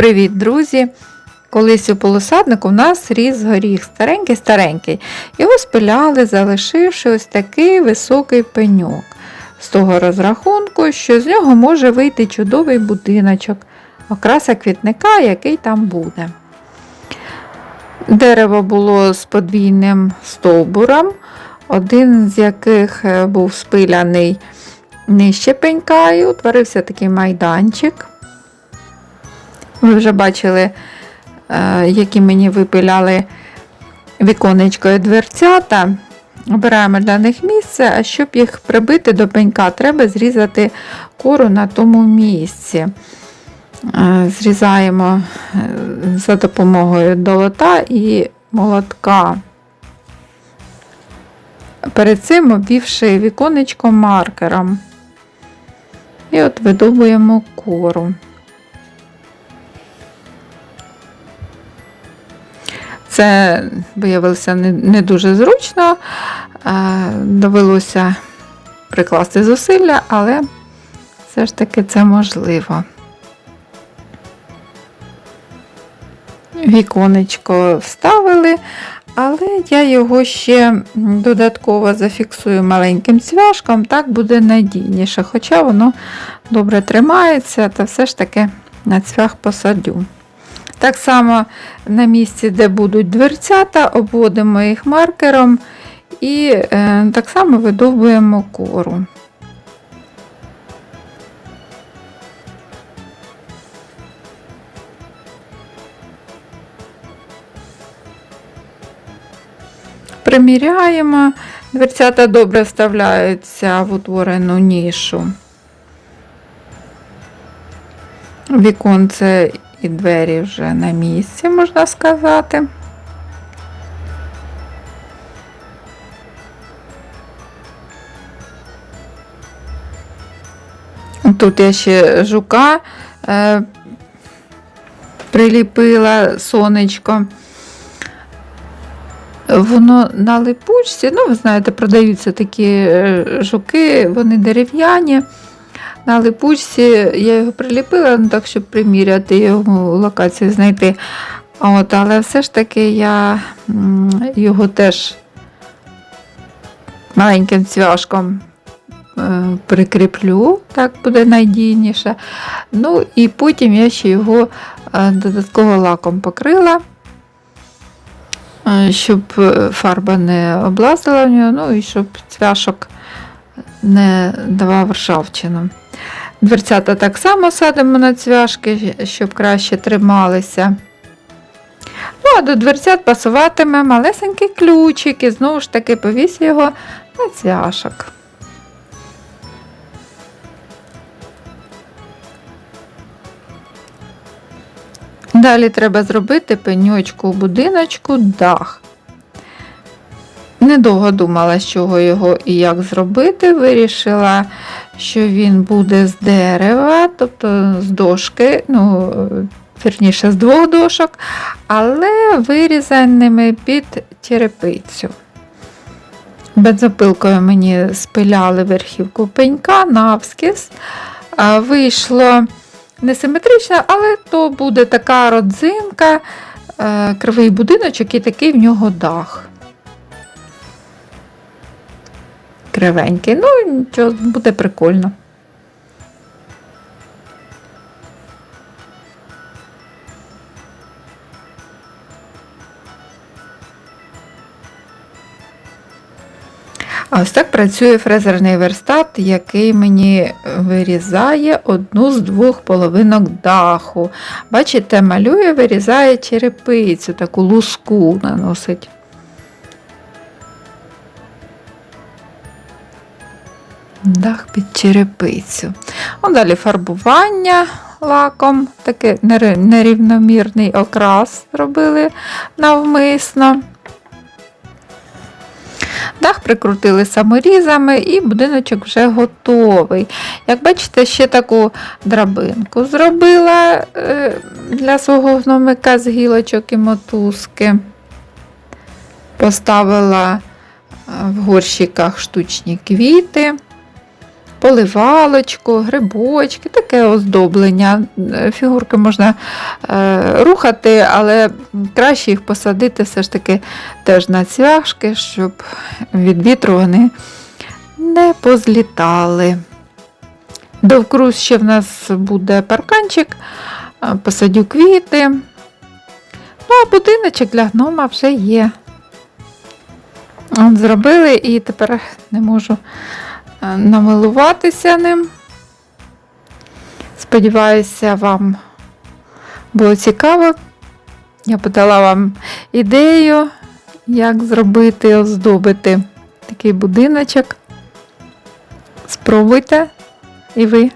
Привіт, друзі! Колись у полосаднику в нас ріс горіх старенький-старенький. Його спиляли, залишивши ось такий високий пеньок. З того розрахунку, що з нього може вийти чудовий будиночок, окраса квітника, який там буде. Дерево було з подвійним стовбуром, один з яких е, був спиляний нижче пенька, і утворився такий майданчик. Ви вже бачили, е, які мені випиляли віконечко і дверцята. Обираємо для них місце, а щоб їх прибити до пенька, треба зрізати кору на тому місці. Е, Зрізаємо е, за допомогою долота і молотка. Перед цим обвівши віконечко маркером. І от видобуємо кору. Це виявилося не, дуже зручно, е, довелося прикласти зусилля, але все ж таки це можливо. Віконечко вставили, але я його ще додатково зафіксую маленьким цвяшком, так буде надійніше, хоча воно добре тримається, та все ж таки на цвях посадю. Так само на місці, де будуть дверцята, обводимо їх маркером і е, так само видовбуємо кору. Приміряємо, дверцята добре вставляються в утворену нішу. Віконце і двері вже на місці, можна сказати. Тут я ще жука е, приліпила сонечко. Воно на липучці, ну, ви знаєте, продаються такі е, жуки, вони дерев'яні. На липучці я його приліпила, ну, так, щоб приміряти його локацію знайти. От, Але все ж таки я його теж маленьким цвяшком е, прикріплю, так буде надійніше. Ну і потім я ще його е, додатково лаком покрила, е, щоб фарба не облазила в нього, ну і щоб цвяшок не давав ржавчину. Дверцята так само садимо на цвяшки, щоб краще трималися. Ну, а до дверцят пасуватиме малесенький ключик і знову ж таки повісь його на цвяшок. Далі треба зробити пеньочку у будиночку дах. Недовго думала, з чого його і як зробити. Вирішила, що він буде з дерева, тобто з дошки, ну, вірніше, з двох дошок, але вирізаними під черепицю. Бензопилкою мені спиляли верхівку пенька навскіз. Вийшло несиметрично, але то буде така родзинка, е, кривий будиночок і такий в нього дах. Кривенький. Ну, нічого, буде прикольно. А ось так працює фрезерний верстат, який мені вирізає одну з двох половинок даху. Бачите, малює, вирізає черепицю, таку луску наносить. Дах під черепицю. О, далі фарбування лаком, такий нерівномірний окрас робили навмисно. Дах прикрутили саморізами і будиночок вже готовий. Як бачите, ще таку драбинку зробила е, для свого гномика з гілочок і мотузки. Поставила е, в горщиках штучні квіти. Поливалочку, грибочки, таке оздоблення. Е, Фігурки можна е, рухати, але краще їх посадити все ж таки теж на цвяшки, щоб від вітру вони не позлітали. Довкруз ще в нас буде парканчик, посадю квіти. Ну, а будиночок для гнома вже є. Зробили і тепер не можу е, намилуватися ним. Сподіваюся, вам було цікаво. Я подала вам ідею, як зробити, оздобити такий будиночок. Спробуйте і ви.